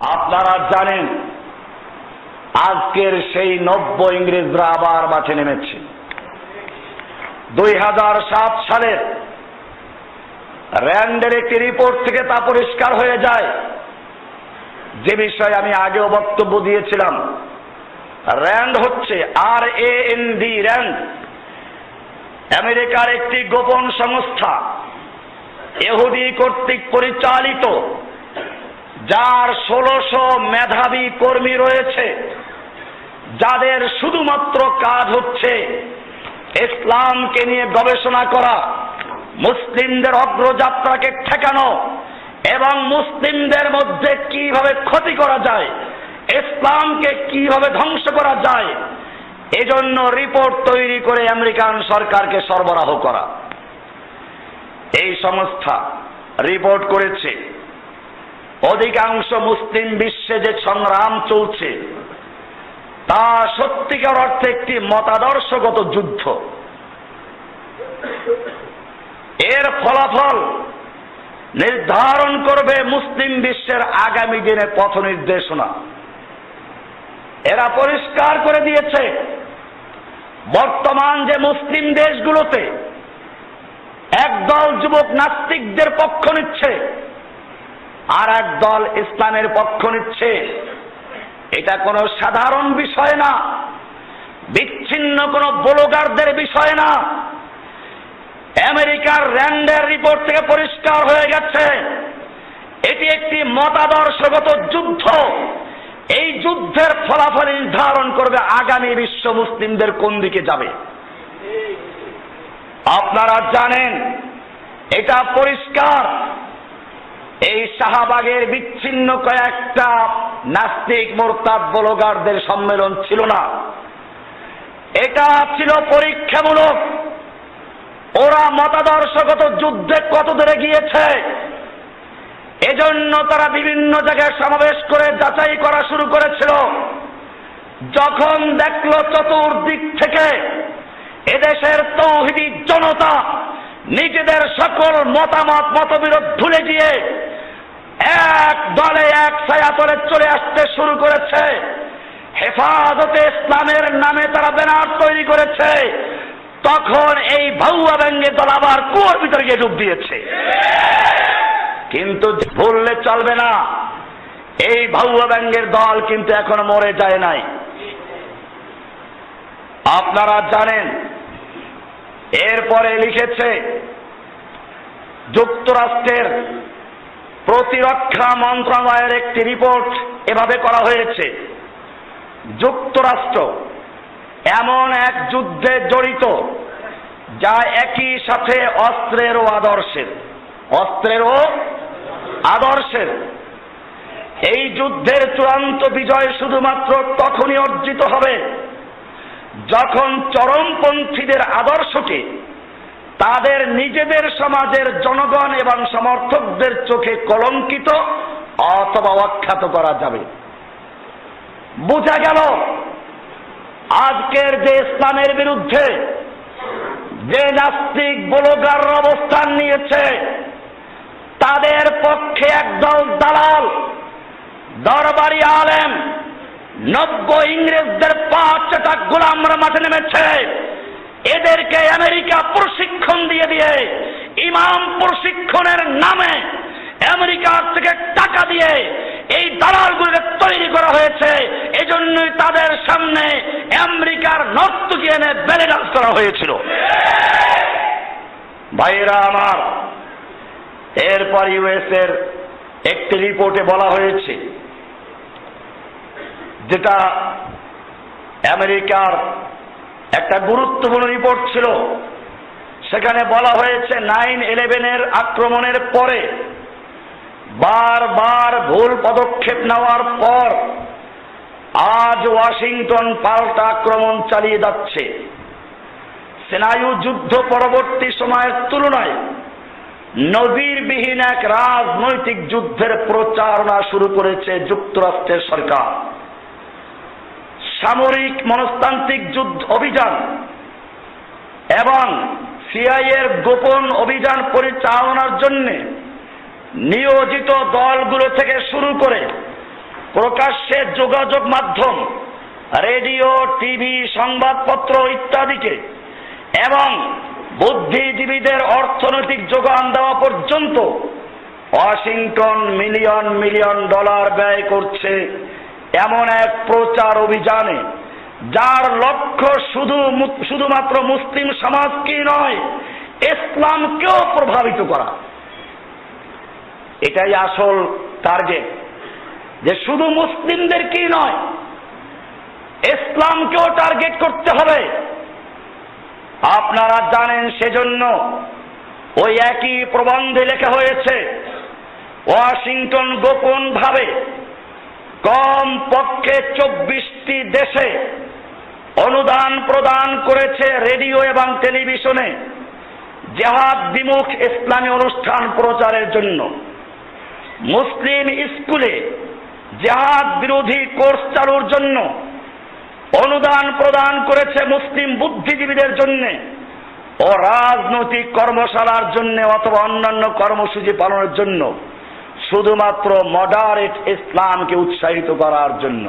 আপনারা জানেন, আজকের সেই নব্য ইংরেজরা আবার মাঠে নেমেছে। দুই হাজার সাত সালের র্যান্ডের একটি রিপোর্ট থেকে তা পরিষ্কার হয়ে যায়। যে বিষয়ে আমি আগেও বক্তব্য দিয়েছিলাম, র্যান্ড হচ্ছে R A N D RAND, আমেরিকার একটি গোপন সংস্থা এহুদি কর্তৃক পরিচালিত যার ষোলোশো মেধাবী কর্মী রয়েছে, যাদের শুধুমাত্র কাজ হচ্ছে ইসলামকে নিয়ে গবেষণা করা, মুসলিমদের অগ্রযাত্রাকে ঠেকানো এবং মুসলিমদের মধ্যে কীভাবে ক্ষতি করা যায়, ইসলামকে কীভাবে ধ্বংস করা যায়, এজন্য রিপোর্ট তৈরি করে আমেরিকান সরকারকে সরবরাহ করা। এই সংস্থা রিপোর্ট করেছে অধিকাংশ মুসলিম বিশ্বে যে সংগ্রাম চলছে, তা সত্যিকার অর্থে একটি মতাদর্শগত যুদ্ধ। এর ফলাফল নির্ধারণ করবে মুসলিম বিশ্বের আগামী দিনের পথ নির্দেশনা। এরা পরিষ্কার করে দিয়েছে, বর্তমান যে মুসলিম দেশগুলোতে একদল যুবক নাস্তিকদের পক্ষ নিচ্ছে আর এক দল ইসলামের পক্ষ নিচ্ছে। এটা কোনো সাধারণ বিষয় না। বিচ্ছিন্ন কোনো ব্লগারদের বিষয় না। আমেরিকার র্যান্ডের রিপোর্ট থেকে পরিষ্কার হয়ে গেছে, এটি একটি মতাদর্শগত যুদ্ধ। এই যুদ্ধের ফলাফল নির্ধারণ করবে আগামী বিশ্ব মুসলিমদের কোন দিকে যাবে। আপনারা জানেন, এটা পরিষ্কার। এই শাহবাগের বিচ্ছিন্ন কয়েকটা নাস্তিক, মোরতাদ, বলগারদের সম্মেলন ছিল না। এটা ছিল পরীক্ষামূলক। ওরা মতাদর্শগত যুদ্ধে কত দূরে গিয়েছে? এজন্য তারা বিভিন্ন জায়গায় সমাবেশ করে যাচাই করা শুরু করেছিল। যখন দেখল চতুর্দিক থেকে এদেশের তৌহিদি জনতা নিজেদের সকল মতামত, মতবিরোধ ভুলে গিয়ে এক দলে এক ছায়াতলে চলে আসতে শুরু করেছে। হেফাজতে ইসলামের নামে তারা ব্যানার তৈরি করেছে। তখন এই ভাউয়া ব্যাঙ্গে দল আবার কুয়োর ভিতরে গিয়ে ডুব দিয়েছে। কিন্তু ভুললে চলবে না। এই ভাউয়া ব্যাঙ্গের দল কিন্তু এখনও মরে যায় নাই। আপনারা জানেন এরপরে লিখেছে, যুক্তরাষ্ট্রের প্রতিরক্ষা মন্ত্রণালয়ের একটি রিপোর্ট এভাবে করা হয়েছে, যুক্তরাষ্ট্র এমন এক যুদ্ধে জড়িত যা একই সাথে অস্ত্রের ও আদর্শের অস্ত্রের ও আদর্শের। এই যুদ্ধের চূড়ান্ত বিজয় শুধুমাত্র তখনই অর্জিত হবে যখন চরমপন্থীদের আদর্শকে তাদের নিজেদের সমাজের জনগণ এবং সমর্থকদের চোখে কলঙ্কিত অথবা অখ্যাত করা যাবে। বোঝা গেল, আজকের যে ইসলামের বিরুদ্ধে যে নাস্তিক বলগার অবস্থান নিয়েছে, তাদের পক্ষে একদল দালাল, দরবারি আলেম নব্য ইংরেজদের পাঁচ চাটা গোলামরা মাঠে নেমেছে। এদেরকে আমেরিকা প্রশিক্ষণ দিয়ে দিয়ে, ইমাম প্রশিক্ষণের নামে আমেরিকার থেকে টাকা দিয়ে এই দালালগুলোকে তৈরি করা হয়েছে। এজন্যই তাদের সামনে আমেরিকার নর্তকি এনে বেলে ডান্স করা হয়েছিল। ভাইয়েরা আমার, এরপর ইউএস এর একটি রিপোর্টে বলা হয়েছে যেটা আমেরিকার একটা গুরুত্বপূর্ণ রিপোর্ট ছিল, সেখানে বলা হয়েছে নাইন ইলেভেনের আক্রমণের পরে বারবার ভুল পদক্ষেপ নেওয়ার পর আজ ওয়াশিংটন পাল্টা আক্রমণ চালিয়ে যাচ্ছে। সেনায়ু যুদ্ধ পরবর্তী সময়ের তুলনায় নজিরবিহীন এক রাজনৈতিক যুদ্ধের প্রচারণা শুরু করেছে যুক্তরাষ্ট্রের সরকার। সামরিক মনস্তান্ত্রিক যুদ্ধ অভিযান এবং সিআইয়ের গোপন অভিযান পরিচালনার জন্য নিয়োজিত দলগুলো থেকে শুরু করে প্রকাশ্যে যোগাযোগ মাধ্যম, রেডিও, টিভি, সংবাদপত্র ইত্যাদিকে এবং বুদ্ধিজীবীদের অর্থনৈতিক যোগান দেওয়া পর্যন্ত ওয়াশিংটন মিলিয়ন মিলিয়ন ডলার ব্যয় করছে এমন এক প্রচার অভিযানে, যার লক্ষ্য শুধু শুধুমাত্র মুসলিম সমাজকেই নয়, ইসলামকেও প্রভাবিত করা। এটাই আসল টার্গেট যে শুধু মুসলিমদেরকেই নয়, ইসলামকেও টার্গেট করতে হবে। আপনারা জানেন সেজন্য ওই একই প্রবন্ধে লেখা হয়েছে, ওয়াশিংটন গোপন ভাবে কম পক্ষে চব্বিশটি দেশে অনুদান প্রদান করেছে রেডিও এবং টেলিভিশনে জেহাদ বিমুখ ইসলামী অনুষ্ঠান প্রচারের জন্য। মুসলিম স্কুলে জেহাদ বিরোধী কোর্স চালুর জন্য অনুদান প্রদান করেছে মুসলিম বুদ্ধিজীবীদের জন্য ও রাজনৈতিক কর্মশালার জন্য অথবা অন্যান্য কর্মসূচি পালনের জন্য। শুধুমাত্র মডারেট ইসলামকে উৎসাহিত করার জন্য।